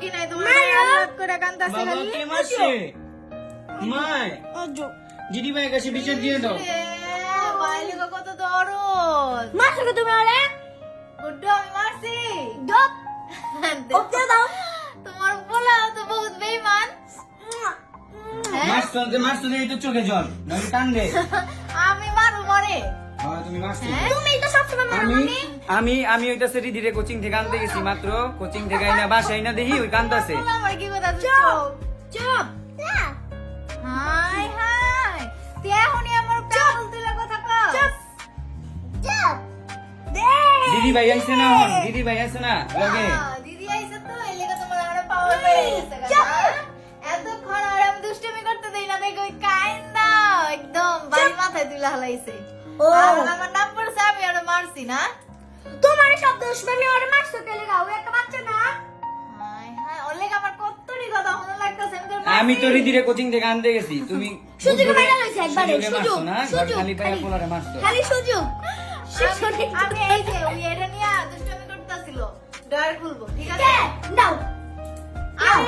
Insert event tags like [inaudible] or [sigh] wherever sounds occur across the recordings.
কি নাই তোমার? মারো। করে কান্দাছে বাবা খালি। কে মারছে? মাই আজো দিদি ভাইয়ের কাছে বিচার দিয়ে দাও। বাইলে কত দরদ। মারছো কি তুমি আরে গুড্ডু আমি মারছি। দপ ওকে দাও। তোমার বলা তো বহুত বেইমান। হ্যাঁ? মারছো মারছো এই তো চোখে জল টান দে আমি মারু মরে হ্যাঁ? আমি মানে? আমি আমি ওইটা সেটি দিরে কোচিং থেকে আনতে গেছি মাত্র। কোচিং থেকে আইনা বাসায় আইনা দেখি ওই কান্দাছে হাই হাই। তুই এখনই আমার পাগল তুলে কথা কও। চুপ! চুপ! দিদি ভাই আইছে না হন দিদি ভাই আইছে না? লগে? দিদি আইছে তো এই লেগে তোমার আরও পাওয়ার গেছে আমি দুষ্টুমি করতে দেই না দেখো কাইন্দা একদম বাড়ি মাথায় তুলে হালাইছে। ও। আমার নাম পড়ছে আমি আরও মারছি না? তোমার সব দুশ্মনী ওরে মারছো কে লাগা? ও একটা বাচ্চা না? হাই হাই ওর লেগে আমার কতটি কথা মনে লাগতেছে আমি তো। রিদিরে কোচিং থেকে আনতে গেছি তুমি সুযোগে বুদ্ধরে- লইছে একবারে, সুযোগ, মারছো না? ঘর সুযোগ, খালি পায়ে পোলারে মারছো। খালি সুযোগ। আমি আমি এই যে ওই এটা নিয়ে দুষ্টুমি করতেছিল ডয়ার খুলবো ঠিক আছে? কে? দাও।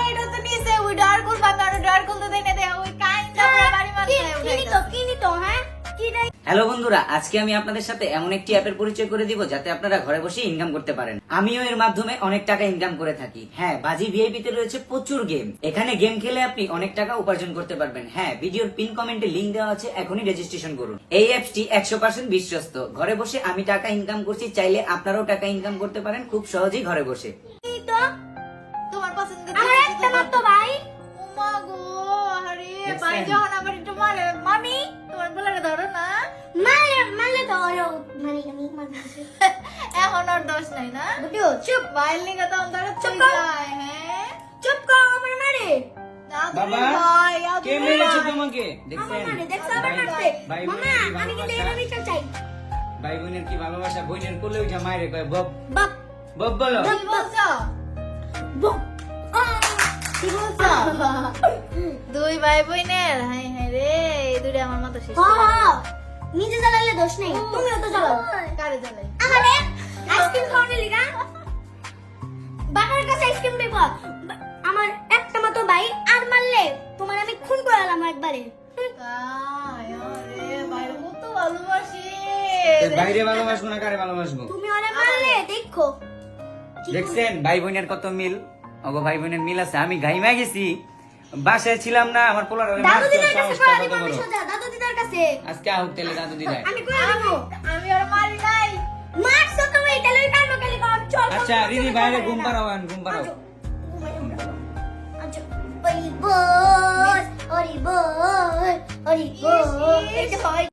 এটা তো নিছে ওই ডয়ার খুলবো আমি আরও ডয়ার খুলতে দেই না দেখ ওই কাইন্দা পুরো বাড়ি কি কিনি তো কিনি তো হ্যাঁ? কি দেই হ্যালো বন্ধুরা আজকে আমি আপনাদের সাথে এমন একটি অ্যাপের পরিচয় করে দিব যাতে আপনারা ঘরে বসে ইনকাম করতে পারেন। আমিও এর মাধ্যমে অনেক টাকা ইনকাম করে থাকি। হ্যাঁ বাজি ভিআইপি তে রয়েছে প্রচুর গেম এখানে গেম খেলে আপনি অনেক টাকা উপার্জন করতে পারবেন। হ্যাঁ ভিডিওর পিন কমেন্টে লিংক দেওয়া আছে এখনই রেজিস্ট্রেশন করুন। এই অ্যাপসটি একশো পার্সেন্ট বিশ্বস্ত। ঘরে বসে আমি টাকা ইনকাম করছি চাইলে আপনারাও টাকা ইনকাম করতে পারেন খুব সহজেই ঘরে বসে। তোমার পছন্দের আমার একটা মাত্র ভাই। আরে দেখছেন? যখন আবার একটু মারে [laughs] এখন ওর দোষ নাই না? বুঝো চুপ। বাইল তো ধরো চুপ কর। যায় হ্যাঁ? চুপ কর আমার মারে। বাবা, ভাই আ কে মেরেছে ভাই। তোমাকে? আমার মারে দেখছ আবার ভাই- মামা কি আমি কিন্তু ভালোবাসা? চাই। ভাই বোনের কি ভালোবাসা? বোনের কোলে উঠে মায়ের কয় বব বাপ বব বলো। কি বলছো? কি [laughs] বলছো? দুই ভাই বোনের হাই হাই রে দুইটা আমার মতো শেষ হ্যাঁ নিজে জ্বালালে দোষ নেই তুমিও তো জ্বালাও কারে জ্বালাই আমারে আইসক্রিম খাওয়ানোর লিগা বাবার কাছে আইসক্রিম দেব আমার একটা মতো ভাই আর মারলে তোমার আমি খুন করালাম একবারে। তাই, আরে, বাইরে কত ভালোবাসি। বাইরে ভালোবাসবো না কারে ভালোবাসবো? তুমি ওরে মারলে দেখো। দেখছেন ভাই বোনের কত মিল? ওগো ভাই বোনের মিল আছে আমি ঘাইমা গেছি। বাসায় ছিলাম না আমার পোলার দাদু দিদার কাছে দিব আমি। সোজা দাদু দিদার কাছে। আজকে আহুক তেলে দাদু দিদায় আমি কই আমি আমি আর মারি নাই। মারছো তুমি এটা লই কর? চল আচ্ছা দিদি বাইরে ঘুম পাড়াও আন, ঘুম পাড়াও। আচ্ছা ওরি বল ওরি বল ওরি বল